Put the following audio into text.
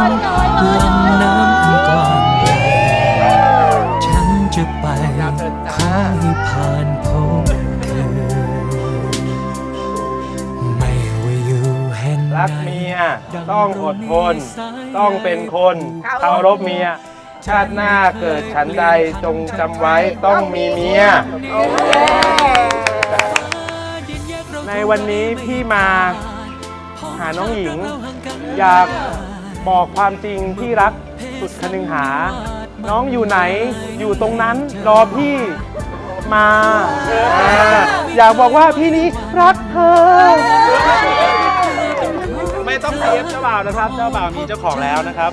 ลำน้ำอันกว้างใหญ่ฉันจะไปขอให้ผ่านพบเธอ ไม่ว่าอยู่แห่งไหนรักเมีย ต้องอดทน ต้องเป็นคนเคารพเมีย ชาติหน้าเกิดฉันใดจงจำไว้ต้องมีเมีย ในวันนี้พี่มาหาน้องหญิง อยาก บอกความจริงที่รักสุดคนึงหา น้องอยู่ไหนอยู่ตรงนั้นรอพี่มาอ่าอยากบอกว่าพี่นี้รักเธอ ไม่ต้องเสียเจ้าบ่าวนะครับ เจ้าบ่าวมีเจ้าของแล้วนะครับ